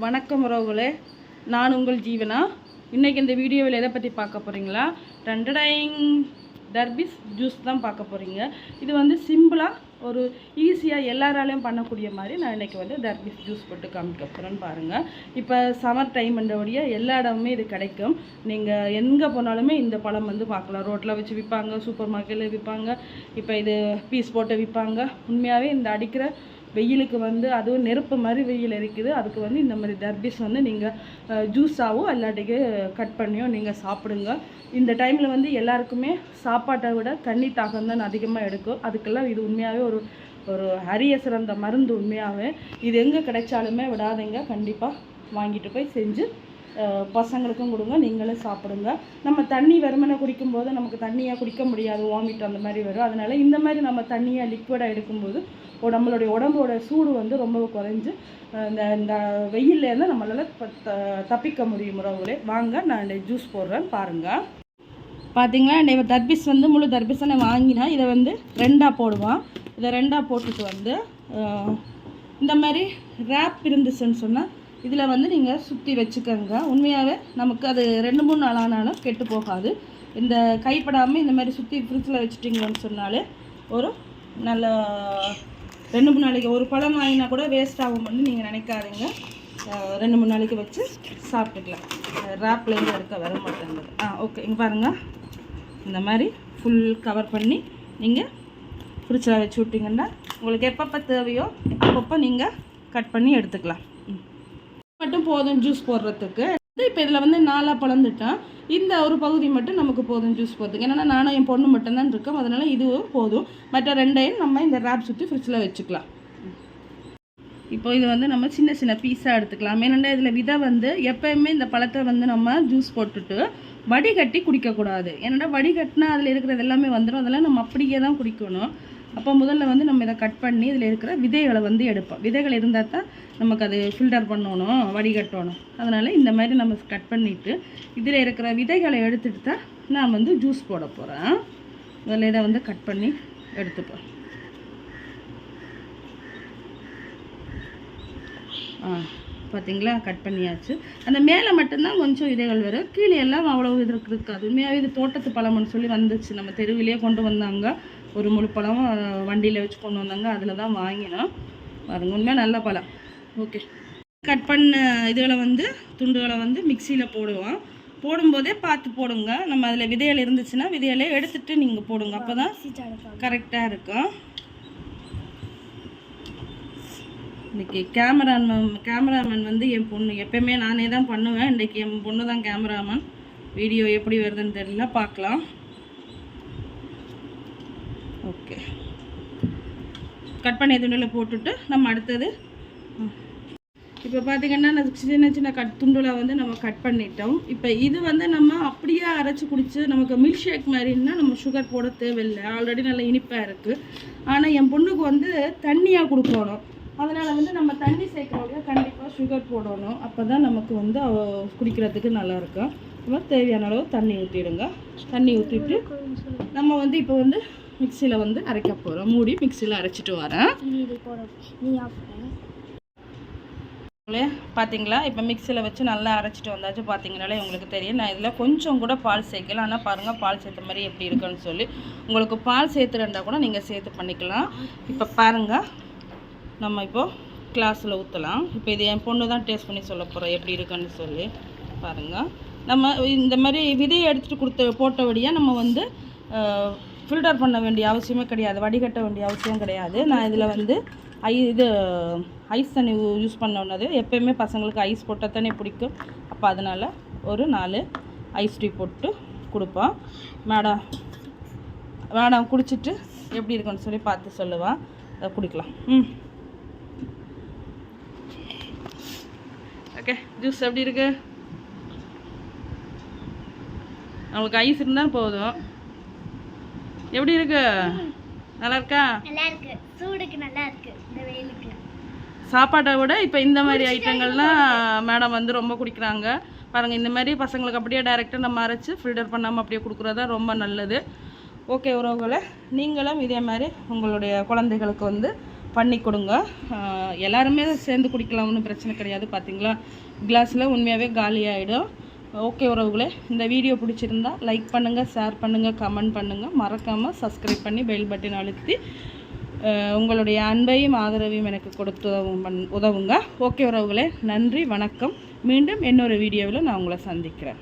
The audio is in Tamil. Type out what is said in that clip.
வணக்கம் உறவுகளே. நான் உங்கள் ஜீவனா? இன்றைக்கி இந்த வீடியோவில் எதை பற்றி பார்க்க போகிறீங்களா டண்டடைங் டர்பிஸ் ஜூஸ் தான் பார்க்க போகிறீங்க இது வந்து சிம்பிளாக ஒரு ஈஸியாக எல்லாராலையும் பண்ணக்கூடிய மாதிரி நான் இன்றைக்கி வந்து டர்பிஸ் ஜூஸ் போட்டு காமிக்க போகிறேன்னு பாருங்கள் இப்போ சம்மர் டைம்ன்றபடிய எல்லா இடமுமே இது கிடைக்கும். நீங்கள் எங்கே போனாலுமே இந்த பழம் வந்து பார்க்கலாம். ரோட்டில் வச்சு விற்பாங்க சூப்பர் மார்க்கெட்டில் விற்பாங்க. இப்போ இது பீஸ் போட்டு விற்பாங்க. உண்மையாகவே இந்த அடிக்கிற வெயிலுக்கு வந்து அதுவும் நெருப்பு மாதிரி வெயில் இருக்குது அதுக்கு வந்து இந்த மாதிரி தர்பீஸ் வந்து நீங்கள் ஜூஸாவோ இல்லாட்டிக்கு கட் பண்ணியோ நீங்கள் சாப்பிடுங்க. இந்த டைமில் வந்து எல்லாருக்குமே சாப்பாட்டை விட தண்ணி தாகம் தான் அதிகமாக எடுக்கும். அதுக்கெல்லாம் இது உண்மையாகவே ஒரு ஒரு அரிய சிறந்த மருந்து உண்மையாகவே இது எங்கே கிடைச்சாலுமே விடாதீங்க. கண்டிப்பாக வாங்கிட்டு போய் செஞ்சு பசங்களுக்கும் கொடுங்க நீங்களும் சாப்பிடுங்க. நம்ம தண்ணி வெறுமனை குடிக்கும்போது நமக்கு தண்ணியாக குடிக்க முடியாது வாமிட் அந்த மாதிரி வரும். அதனால் இந்த மாதிரி நம்ம தண்ணியாக லிக்விடாக எடுக்கும்போது நம்மளுடைய உடம்போட சூடு வந்து ரொம்ப குறைஞ்சு இந்த இந்த வெயில்லேருந்து நம்மளால் த- தப்பிக்க முடியும் உறவுகளே. வாங்க நான் ஜூஸ் போடுறேன் பாருங்கள் பார்த்தீங்களா இவன் தர்பீஸ் வந்து முழு தர்பீஸை வாங்கினா இதை வந்து ரெண்டாக போடுவான். இதை ரெண்டாக போட்டுட்டு வந்து இந்த மாதிரி ரேப் இருந்துச்சுன்னு சொன்னால் இதில் வந்து நீங்கள் சுற்றி வச்சுக்கோங்க. உண்மையாகவே நமக்கு அது ரெண்டு மூணு நாள் ஆனாலும் கெட்டு போகாது. இந்த கைப்படாமல் இந்த மாதிரி சுற்றி ஃப்ரிட்ஜில் வச்சுட்டிங்கன்னு சொன்னாலே ஒரு நல்ல ரெண்டு மூணு நாளைக்கு ஒரு பழம் வாங்கினா கூட வேஸ்ட் ஆகும்னு நீங்கள் நினைக்காதீங்க. ரெண்டு மூணு நாளைக்கு வச்சு சாப்பிட்டுக்கலாம். ரேப்லேருந்து எடுக்க வர மாட்டேங்குது. ஆ ஓகே இங்கே பாருங்கள் இந்த மாதிரி ஃபுல் கவர் பண்ணி நீங்கள் ஃப்ரிட்ஜில் வச்சு விட்டிங்கன்னா உங்களுக்கு எப்பப்போ தேவையோ அப்பப்போ நீங்கள் கட் பண்ணி எடுத்துக்கலாம். மட்டும் போதும் ஜூஸ் போடுறதுக்கு. இப்போ இதில் வந்து நாலாக பழந்துட்டேன் இந்த ஒரு பகுதி மட்டும் நமக்கு போதும் ஜூஸ் போடுறதுக்கு. ஏன்னா நானும் என் பொண்ணு மட்டும்தான் இருக்கோம். அதனால இதுவும் போதும். மற்ற ரெண்டையும் நம்ம இந்த ரேப் சுற்றி ஃப்ரிட்ஜில் வச்சுக்கலாம். இப்போ இது வந்து நம்ம சின்ன சின்ன பீஸாக எடுத்துக்கலாம். ஏன்னா இதில் விதை வந்து எப்பயுமே இந்த பழத்தை வந்து நம்ம ஜூஸ் போட்டுட்டு வடிகட்டி குடிக்கக்கூடாது. ஏன்னா வடிகட்டினா அதில் இருக்கிறது எல்லாமே வந்துடும் அதெல்லாம் நம்ம அப்படியே தான் குடிக்கணும். அப்போ முதல்ல வந்து நம்ம இதை கட் பண்ணி இதில் இருக்கிற விதைகளை வந்து எடுப்போம். விதைகள் இருந்தால் தான் நமக்கு அது ஃபில்டர் பண்ணணும் வடிகட்டணும். அதனால் இந்த மாதிரி நம்ம கட் பண்ணிவிட்டு இதில் இருக்கிற விதைகளை எடுத்துட்டு தான் நான் வந்து ஜூஸ் போட போகிறேன் முதல்ல இதை வந்து கட் பண்ணி எடுத்துப்போம். ஆ பார்த்தீங்களா கட் பண்ணியாச்சு. அந்த மேலே மட்டும்தான் கொஞ்சம் விதைகள் வரும். கீழே எல்லாம் அவ்வளோ இது இருக்காது. உண்மையாகவே இது தோட்டத்து பழம்னு சொல்லி வந்துச்சு. நம்ம தெருவிலேயே கொண்டு வந்தாங்க. ஒரு முழு பழம் வண்டியில் வச்சு கொண்டு வந்தாங்க. அதில் தான் வாங்கினோம். பாருங்க உண்மையாக நல்ல பழம். ஓகே. கட் பண்ண இதுகளை வந்து துண்டுகளை வந்து மிக்சியில் போடுவோம். போடும்போதே பார்த்து போடுங்க. நம்ம அதில் விதைகள் இருந்துச்சுன்னா விதைகளை எடுத்துட்டு நீங்கள் போடுங்க. அப்போ தான் கரெக்டாக இருக்கும். இன்னைக்கு கேமராமேன் கேமராமேன் வந்து என் பொண்ணு எப்பயுமே நானே தான் பண்ணுவேன். இன்றைக்கி என் பொண்ணு தான் கேமராமேன். வீடியோ எப்படி வருதுன்னு தெரியல. பார்க்கலாம். ஓகே. கட் பண்ணி துண்டில் போட்டுட்டு நம்ம அடுத்தது இப்போ பார்த்திங்கன்னா நான் சின்ன சின்ன கட் துண்டுல வந்து நம்ம கட் பண்ணிட்டோம். இப்போ இது வந்து நம்ம அப்படியே அரைச்சி குடிச்சு நமக்கு மில்க் ஷேக் மாதிரின்னா நம்ம சுகர் போட தேவையில்லை. ஆல்ரெடி நல்லா இனிப்பாக இருக்குது ஆனால் என் பொண்ணுக்கு வந்து தண்ணியாக கொடுக்கணும். அதனால் வந்து நம்ம தண்ணி சேர்க்குறவங்க கண்டிப்பாக சுகர் போடணும். அப்போ தான் நமக்கு வந்து குடிக்கிறதுக்கு நல்லாயிருக்கும் நம்ம தேவையான அளவு தண்ணி ஊற்றிடுங்க தண்ணி ஊற்றிட்டு நம்ம வந்து இப்போ வந்து மிக்சியில் வந்து அரைக்க போகிறோம் மூடி மிக்சியில் அரைச்சிட்டு வரேன். உங்களே பார்த்தீங்களா இப்போ மிக்சியில் வச்சு நல்லா அரைச்சிட்டு வந்தாச்சு. பார்த்தீங்கனாலே உங்களுக்கு தெரியும். நான் இதில் கொஞ்சம் கூட பால் சேர்க்கல. ஆனால் பாருங்கள் பால் சேர்த்த மாதிரி எப்படி இருக்குன்னு சொல்லி. உங்களுக்கு பால் சேர்த்துருந்தா கூட நீங்கள் சேர்த்து பண்ணிக்கலாம். இப்போ பாருங்கள் நம்ம இப்போ கிளாஸில் ஊற்றலாம் இப்போ இது என் பொண்ணு தான் டேஸ்ட் பண்ணி சொல்ல போகிறோம் எப்படி இருக்குன்னு சொல்லி. பாருங்கள் நம்ம இந்த மாதிரி விதையை எடுத்துகிட்டு கொடுத்த போட்டபடியாக நம்ம வந்து ஃபில்டர் பண்ண வேண்டிய அவசியமே கிடையாது வடிகட்ட வேண்டிய அவசியம் கிடையாது. நான் இதில் வந்து ஐ இது ஐஸ் தண்ணி யூஸ் பண்ணோன்னது எப்போயுமே பசங்களுக்கு ஐஸ் போட்டால் தானே பிடிக்கும். அப்போ அதனால் ஒரு நாலு ஐஸ் டீ போட்டு கொடுப்போம். மேடம் மேடம் குடிச்சிட்டு எப்படி இருக்குன்னு சொல்லி பார்த்து சொல்லுவான் அதை குடிக்கலாம். ம். ஓகே ஜூஸ் எப்படி இருக்குது நம்மளுக்கு ஐஸ் இருந்தால் போதும். எப்படி இருக்கு? நல்லா இருக்கா நல்லா இருக்கு சூடுக்கு நல்லா இருக்கு இந்த வெயிலுக்கு. சாப்பாட்டை விட இப்போ இந்த மாதிரி ஐட்டங்கள்லாம் மேடம் வந்து ரொம்ப குடிக்கிறாங்க. பாருங்கள் இந்த மாதிரி பசங்களுக்கு அப்படியே டைரெக்டாக நம்ம அரைச்சி ஃபில்டர் பண்ணாமல் அப்படியே கொடுக்குறது ரொம்ப நல்லது. ஓகே உறவுகளை நீங்களும் இதே மாதிரி உங்களுடைய குழந்தைகளுக்கு வந்து பண்ணி கொடுங்க. எல்லாருமே சேர்ந்து குடிக்கலாம் ஒன்றும் பிரச்சனை கிடையாது பார்த்தீங்களா கிளாஸில் உண்மையாகவே காலி ஆகிடும் ஓகே உறவுகளே இந்த வீடியோ பிடிச்சிருந்தா லைக் பண்ணுங்கள் ஷேர் பண்ணுங்கள் கமெண்ட் பண்ணுங்கள் மறக்காமல் சப்ஸ்கிரைப் பண்ணி பெல் பட்டன் அழுத்தி உங்களுடைய அன்பையும் ஆதரவையும் எனக்கு கொடுத்து உதவும் பண்- உதவுங்க. ஓகே உறவுகளே நன்றி வணக்கம். மீண்டும் இன்னொரு வீடியோவில் நான் உங்களை சந்திக்கிறேன்.